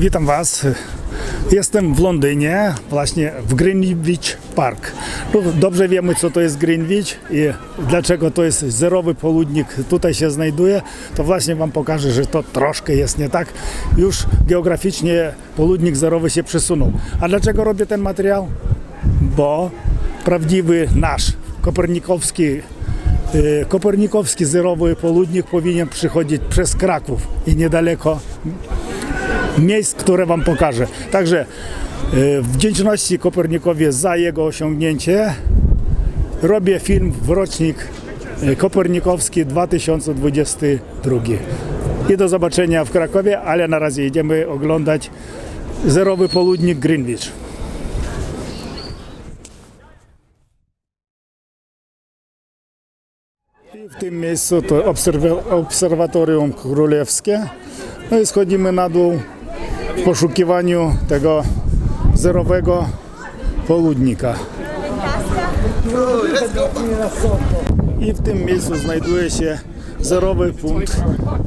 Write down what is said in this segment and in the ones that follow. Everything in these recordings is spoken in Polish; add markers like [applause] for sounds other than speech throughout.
Witam Was. Jestem w Londynie, właśnie w Greenwich Park. No, Dobrze wiemy, co to jest Greenwich i dlaczego to jest zerowy południk tutaj się znajduje. To właśnie Wam pokażę, że to troszkę jest nie tak. Już geograficznie południk zerowy się przesunął. A dlaczego robię ten materiał? Bo prawdziwy nasz kopernikowski y, Kopernikowski zerowy południk powinien przychodzić przez Kraków i niedaleko miejsc, które Wam pokażę. Także y, wdzięczności Kopernikowi za jego osiągnięcie robię film w rocznik y, Kopernikowski 2022. I do zobaczenia w Krakowie, ale na razie idziemy oglądać zerowy południk Greenwich. I w tym miejscu to obserwa- obserwatorium królewskie. No i schodzimy na dół w poszukiwaniu tego zerowego południka. I w tym miejscu znajduje się zerowy punkt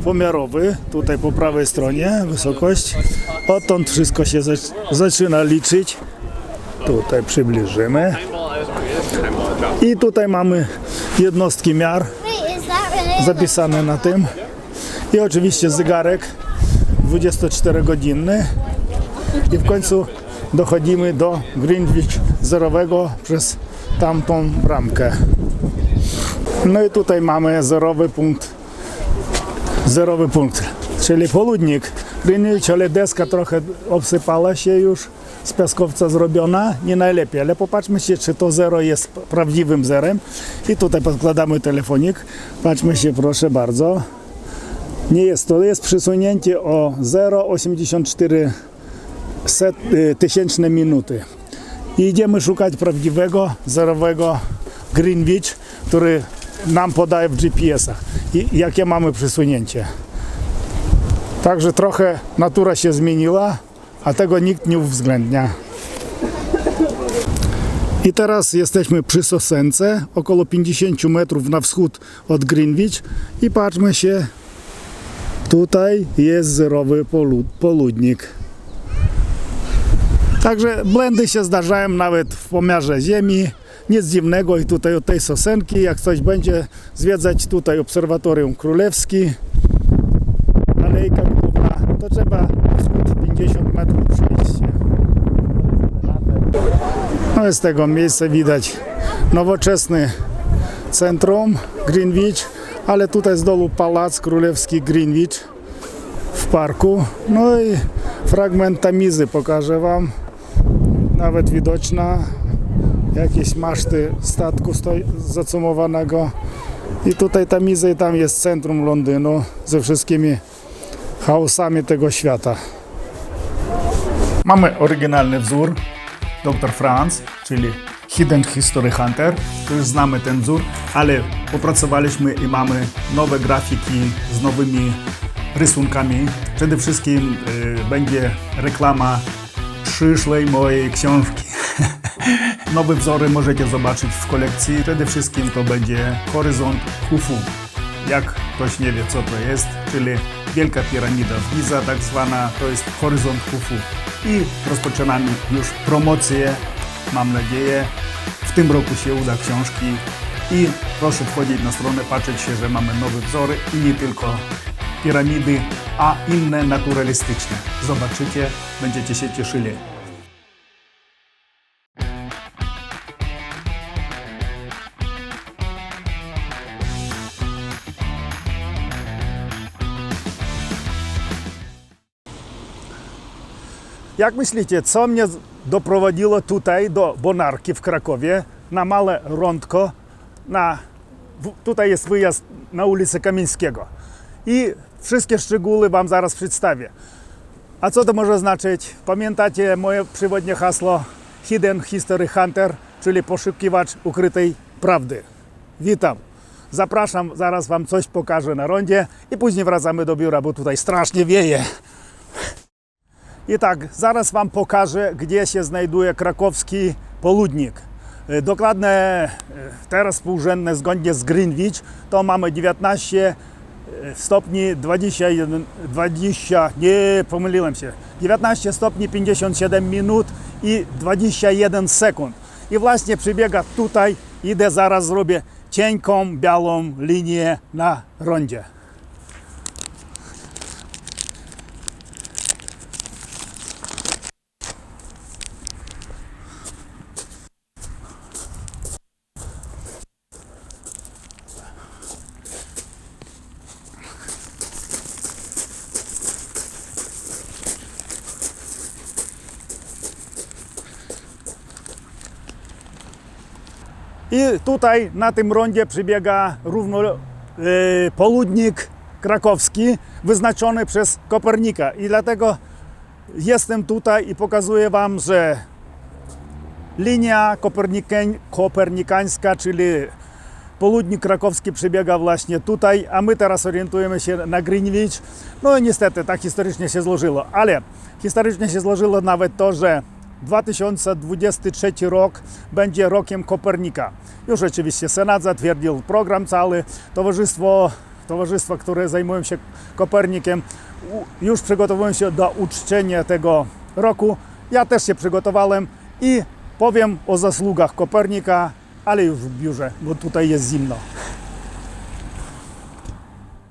pomiarowy, tutaj po prawej stronie, wysokość. Odtąd wszystko się zac- zaczyna liczyć. Tutaj przybliżymy. I tutaj mamy jednostki miar zapisane na tym. I oczywiście zegarek 24-godzinny. I w końcu dochodzimy do Greenwich zerowego przez tamtą bramkę. No i tutaj mamy zerowy punkt. Zerowy punkt, czyli południk Greenwich, ale deska trochę obsypała się już z piaskowca zrobiona, nie najlepiej, ale popatrzmy się, czy to zero jest prawdziwym zerem. I tutaj podkładamy telefonik. Patrzmy się, proszę bardzo. Nie jest to, jest przesunięcie o 0,84 set, y, tysięczne minuty. I idziemy szukać prawdziwego, zerowego Greenwich, który nam podaje w GPS-ach. I jakie mamy przesunięcie. Także trochę natura się zmieniła, a tego nikt nie uwzględnia. I teraz jesteśmy przy Sosence, około 50 metrów na wschód od Greenwich i patrzmy się, tutaj jest zerowy polu- poludnik. Także błędy się zdarzają nawet w pomiarze ziemi. Nic dziwnego i tutaj od tej sosenki, jak ktoś będzie zwiedzać tutaj obserwatorium królewski, alejka główna, to trzeba wschód 50 metrów przejść. No z tego miejsca widać nowoczesny centrum Greenwich, ale tutaj z dolu pałac królewski Greenwich w parku. No i fragment tamizy pokażę Wam. Nawet widoczna jakieś maszty statku zacumowanego. I tutaj tamiza i tam jest centrum Londynu ze wszystkimi chaosami tego świata. Mamy oryginalny wzór, Dr. Franz, czyli Hidden History Hunter. Już znamy ten wzór, ale opracowaliśmy i mamy nowe grafiki z nowymi rysunkami. Przede wszystkim y, będzie reklama przyszłej mojej książki. [laughs] Nowe wzory możecie zobaczyć w kolekcji. Przede wszystkim to będzie Horyzont Khufu. Jak ktoś nie wie, co to jest, czyli Wielka Piramida w Giza, tak zwana, to jest Horyzont Khufu. I rozpoczynamy już promocję, mam nadzieję. W tym roku się uda książki i proszę wchodzić na stronę, patrzeć się, że mamy nowe wzory i nie tylko piramidy, a inne naturalistyczne. Zobaczycie, będziecie się cieszyli. Jak myślicie, co mnie doprowadziło tutaj do Bonarki w Krakowie na małe rądko? Na, tutaj jest wyjazd na ulicę Kamińskiego. I wszystkie szczegóły Wam zaraz przedstawię. A co to może znaczyć? Pamiętacie moje przewodnie hasło Hidden History Hunter, czyli poszukiwacz ukrytej prawdy. Witam. Zapraszam, zaraz Wam coś pokażę na rondzie i później wracamy do biura, bo tutaj strasznie wieje. I tak, zaraz Wam pokażę, gdzie się znajduje krakowski poludnik. E, Dokładne e, teraz współrzędne zgodnie z Greenwich to mamy 19 stopni 21, 20, nie pomyliłem się, 19 stopni 57 minut i 21 sekund. I właśnie przybiega tutaj, idę zaraz zrobię cienką, białą linię na rondzie. I tutaj na tym rondzie przybiega równo e, południk krakowski wyznaczony przez Kopernika. I dlatego jestem tutaj i pokazuję Wam, że linia kopernikań, kopernikańska, czyli południk krakowski przebiega właśnie tutaj, a my teraz orientujemy się na Greenwich. No i niestety tak historycznie się złożyło, ale historycznie się złożyło nawet to, że 2023 rok będzie rokiem Kopernika. Już oczywiście Senat zatwierdził program cały, towarzystwo, towarzystwa, które zajmują się Kopernikiem, już przygotowują się do uczczenia tego roku. Ja też się przygotowałem i powiem o zasługach Kopernika, ale już w biurze, bo tutaj jest zimno.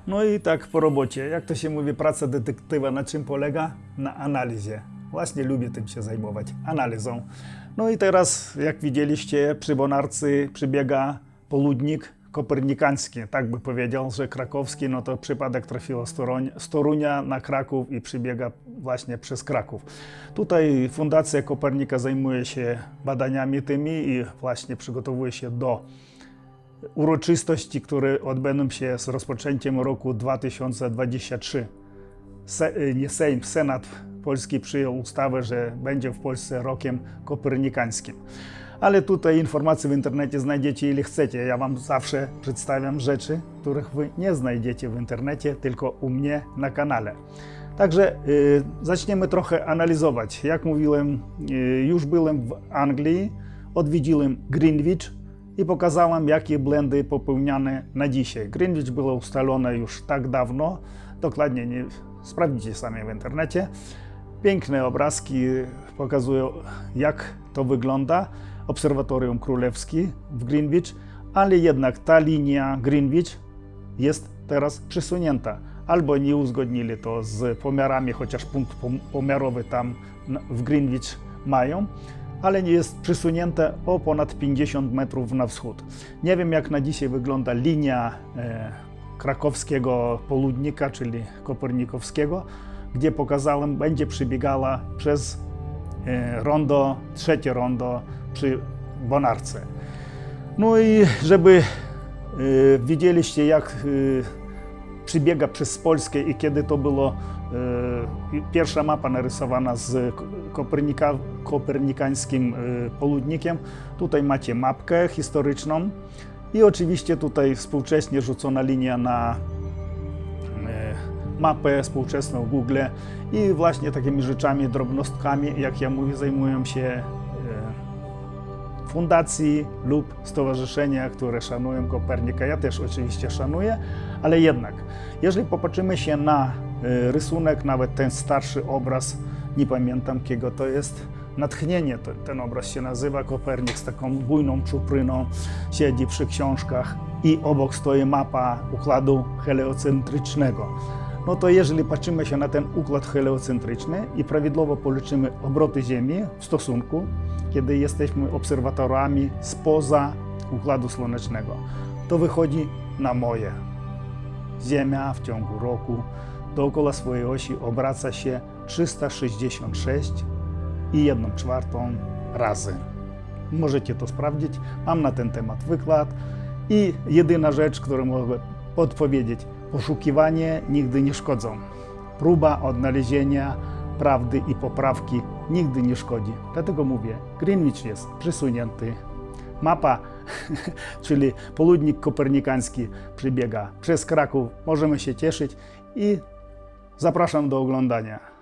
No i tak po robocie. Jak to się mówi, praca detektywa na czym polega? Na analizie. Właśnie lubię tym się zajmować, analizą. No i teraz, jak widzieliście, przy Bonarcy przybiega południk kopernikański. Tak by powiedział, że krakowski, no to przypadek trafiło z Torunia na Kraków i przybiega właśnie przez Kraków. Tutaj Fundacja Kopernika zajmuje się badaniami tymi i właśnie przygotowuje się do uroczystości, które odbędą się z rozpoczęciem roku 2023. Se, nie Sejm, Senat Polski przyjął ustawę, że będzie w Polsce rokiem kopernikańskim. Ale tutaj informacji w internecie znajdziecie ile chcecie. Ja Wam zawsze przedstawiam rzeczy, których Wy nie znajdziecie w internecie, tylko u mnie na kanale. Także y, zaczniemy trochę analizować. Jak mówiłem, y, już byłem w Anglii, odwiedziłem Greenwich i pokazałem, jakie błędy popełniane na dzisiaj. Greenwich było ustalone już tak dawno, dokładnie nie sprawdzicie sami w internecie. Piękne obrazki pokazują, jak to wygląda. Obserwatorium Królewskie w Greenwich, ale jednak ta linia Greenwich jest teraz przesunięta. Albo nie uzgodnili to z pomiarami, chociaż punkt pom- pomiarowy tam w Greenwich mają, ale nie jest przesunięte o ponad 50 metrów na wschód. Nie wiem, jak na dzisiaj wygląda linia e, krakowskiego południka, czyli kopernikowskiego, gdzie pokazałem, będzie przebiegała przez e, rondo, trzecie rondo przy Bonarce. No i żeby e, widzieliście, jak e, przebiega przez Polskę i kiedy to było pierwsza mapa narysowana z Kopernika, kopernikańskim południkiem. Tutaj macie mapkę historyczną i oczywiście tutaj współcześnie rzucona linia na mapę współczesną Google i właśnie takimi rzeczami, drobnostkami, jak ja mówię, zajmują się e, fundacji lub stowarzyszenia, które szanują Kopernika. Ja też oczywiście szanuję, ale jednak, jeżeli popatrzymy się na e, rysunek, nawet ten starszy obraz, nie pamiętam kiego to jest, natchnienie ten obraz się nazywa, Kopernik z taką bujną czupryną siedzi przy książkach i obok stoi mapa układu heliocentrycznego. No to jeżeli patrzymy się na ten układ heliocentryczny i prawidłowo policzymy obroty Ziemi w stosunku, kiedy jesteśmy obserwatorami spoza układu słonecznego, to wychodzi na moje. Ziemia w ciągu roku dookoła swojej osi obraca się 366 i 1 czwartą razy. Możecie to sprawdzić. Mam na ten temat wykład. I jedyna rzecz, którą mogę podpowiedzieć, poszukiwanie nigdy nie szkodzą. Próba odnalezienia prawdy i poprawki nigdy nie szkodzi. Dlatego mówię, Greenwich jest przysunięty. Mapa, [laughs] czyli południk kopernikański przebiega przez Kraków. Możemy się cieszyć i zapraszam do oglądania.